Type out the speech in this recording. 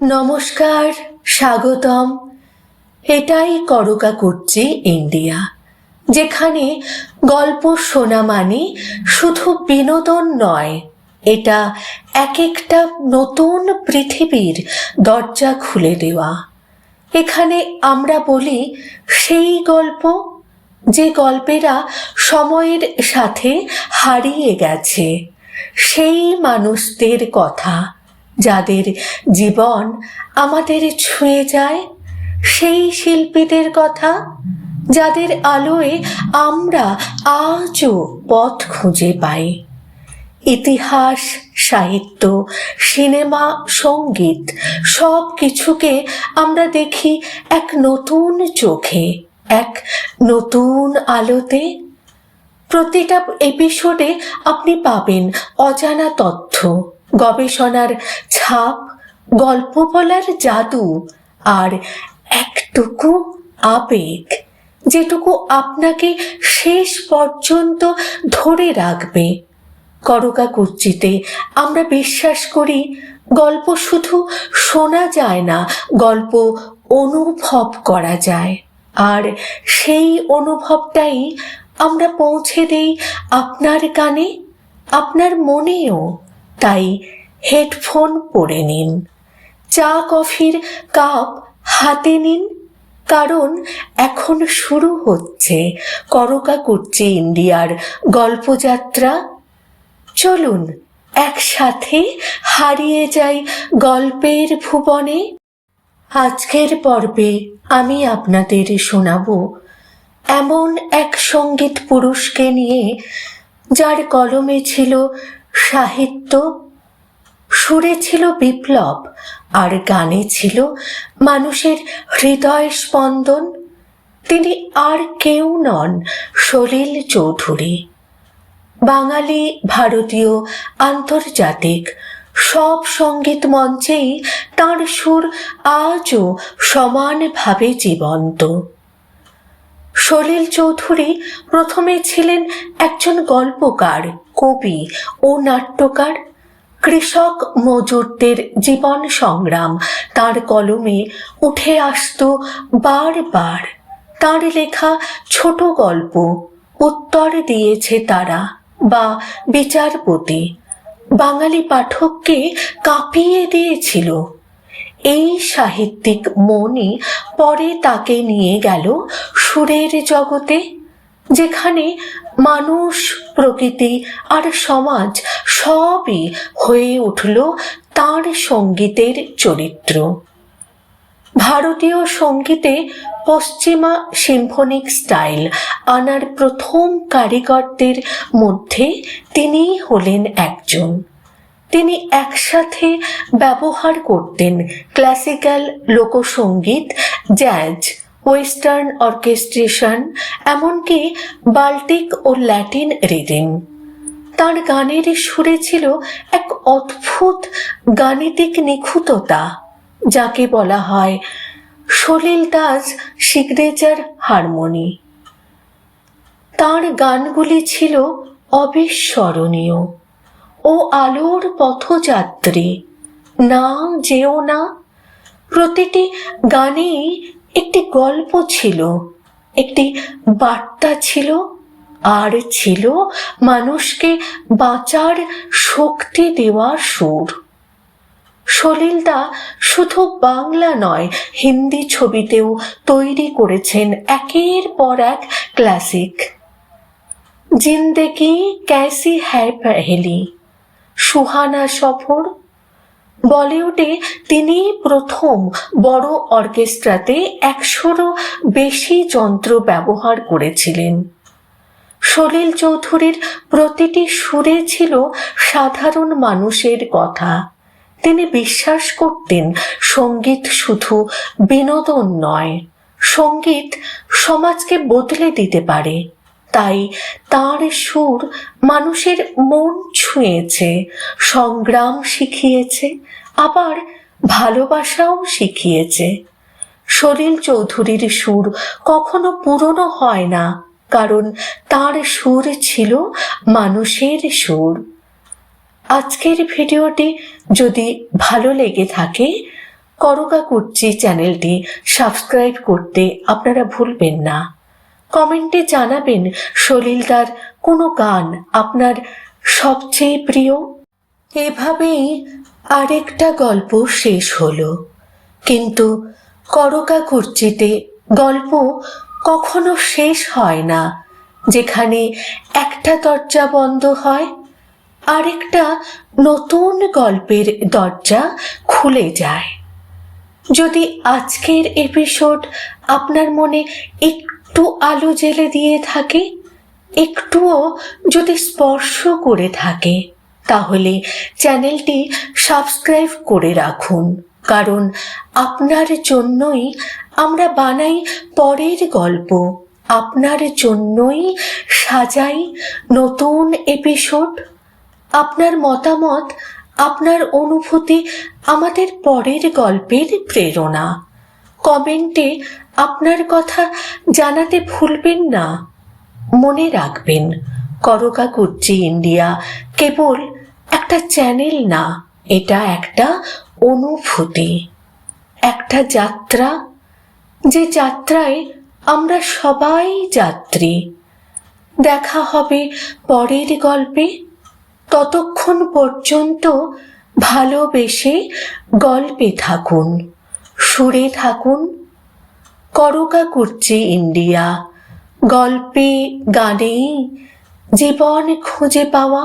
নমস্কার, স্বাগতম। এটাই করকা করছে ইন্ডিয়া, যেখানে গল্প শোনা মানে শুধু বিনোদন নয়, এটা এক একটা নতুন পৃথিবীর দরজা খুলে দেওয়া। এখানে আমরা বলি সেই গল্প যে গল্পেরা সময়ের সাথে হারিয়ে গেছে, সেই মানুষদের কথা। যাদের জীবন আমাদের ছুঁয়ে যায়, সেই শিল্পীদের কথা, যাদের আলোয় আমরা আজও পথ খুঁজে পাই। ইতিহাস, সাহিত্য, সিনেমা, সংগীত সব কিছুকে আমরা দেখি এক নতুন চোখে, এক নতুন আলোতে। প্রতিটা এপিসোডে আপনি পাবেন অজানা তথ্য গবেষণার ছাপ, গল্প বলার জাদু আর একটুকু আবেগ যেটুকু আপনাকে শেষ পর্যন্ত ধরে রাখবে। করকা কুচ্চিতে আমরা বিশ্বাস করি, গল্প শুধু শোনা যায় না, গল্প অনুভব করা যায়। আর সেই অনুভবটাই আমরা পৌঁছে দেই আপনার কানে, আপনার মনেও। তাই হেডফোন পরে নিন। চা, কফির কাপ হাতে নিন, কারণ এখন শুরু হচ্ছে করকা কুচ্চি ইন্ডিয়ার গল্পযাত্রা। চলুন, একসাথে হারিয়ে যাই গল্পের ভুবনে। আজকের পর্বে আমি আপনাদের শোনাব এমন এক সংগীত পুরুষকে নিয়ে, যার কলমে ছিল সাহিত্য। সুরে ছিল বিপ্লব, আর গানে ছিল মানুষের হৃদয় স্পন্দন। তিনি আর কেউ নন সলিল চৌধুরী। বাঙালি, ভারতীয়, আন্তর্জাতিক, সব সংগীত মঞ্চেই তাঁর সুর আজও সমানভাবে জীবন্ত। সলিল চৌধুরী প্রথমে ছিলেন একজন গল্পকার, কবি ও নাট্যকার, কৃষক মজুরদের জীবন সংগ্রাম। তার কলমে উঠে আসতো বারবার। তার লেখা ছোট গল্প, উত্তর দিয়েছে তারা বা বিচারপতি। বাঙালি পাঠককে কাঁপিয়ে দিয়েছিল। এই সাহিত্যিক মনই পরে তাকে নিয়ে গেল সুরের জগতে, যেখানে মানুষ, প্রকৃতি আর সমাজ সবই হয়ে উঠল তার সঙ্গীতের চরিত্র। ভারতীয় সঙ্গীতে পশ্চিমা সিম্ফনিক স্টাইল আনার প্রথম কারিগরদের মধ্যে তিনিই হলেন একজন। তিনি একসাথে ব্যবহার করতেন ক্লাসিক্যাল লোকসঙ্গীত জ্যাজ ওয়েস্টার্ন অর্কেস্ট্রেশন এমনকি বাল্টিক ও ল্যাটিন রিদিম তার গানের সুরে ছিল এক অদ্ভুত গাণিতিক নিখুঁততা, যাকে বলা হয় সলিল দাস সিগনেচার হারমোনি তার গানগুলি ছিল অবিস্মরণীয়। ও আলোর পথযাত্রী। না যেও না। প্রতিটি গানেই একটি গল্প ছিল, একটি বার্তা ছিল, আর ছিল মানুষকে বাঁচার শক্তি দেওয়ার সুর। সলিলদা শুধু বাংলা নয়, হিন্দি ছবিতেও তৈরি করেছেন একের পর এক ক্লাসিক। জিন্দেগি ক্যাসি হ্যায় পেহেলি সুহানা সফর। বলিউডে তিনি প্রথম বড় অর্কেস্ট্রাতে একশোরও বেশি যন্ত্র ব্যবহার করেছিলেন। সলিল চৌধুরীর প্রতিটি সুরে ছিল সাধারণ মানুষের কথা। তিনি বিশ্বাস করতেন সংগীত শুধু বিনোদন নয়, সংগীত সমাজকে বদলে দিতে পারে। তাই তার সুর মানুষের মন ছুঁয়েছে, সংগ্রাম শিখিয়েছে, আবার ভালোবাসাও শিখিয়েছে। সলিল চৌধুরীর সুর কখনো পুরনো হয় না, কারণ তার সুর ছিল মানুষের সুর। আজকের ভিডিওটি যদি ভালো লেগে থাকে করকা কুর্চি চ্যানেলটি সাবস্ক্রাইব করতে আপনারা ভুলবেন না। কমেন্টে জানাবেন সলিলদার কোনো গান আপনার সবচেয়ে প্রিয়? এভাবেই আরেকটা গল্প শেষ হলো। কিন্তু করকা কুর্চিতে গল্প কখনো শেষ হয় না, যেখানে একটা দরজা বন্ধ হয়, আরেকটা নতুন গল্পের দরজা খুলে যায়। যদি আজকের এপিসোড আপনার মনে একটু আলো জেলে দিয়ে থাকে, একটুও যদি স্পর্শ করে থাকে, তাহলে চ্যানেলটি সাবস্ক্রাইব করে রাখুন। কারণ আপনার জন্যই আমরা বানাই পরের গল্প। আপনার জন্যই সাজাই নতুন এপিসোড আপনার মতামত, আপনার অনুভূতি আমাদের পরের গল্পের প্রেরণা। কমেন্টে আপনার কথা জানাতে ভুলবেন না, মনে রাখবেন করকা কুর্চি ইন্ডিয়া কেবল একটা চ্যানেল না, এটা একটা অনুভূতি। একটা যাত্রা, যে যাত্রায় আমরা সবাই যাত্রী। দেখা হবে পরের গল্পে, ততক্ষণ পর্যন্ত ভালোবেসে গল্পে থাকুন, সুরে থাকুন করকা করছে ইন্ডিয়া। গল্পে গানেই জীবন খুঁজে পাওয়া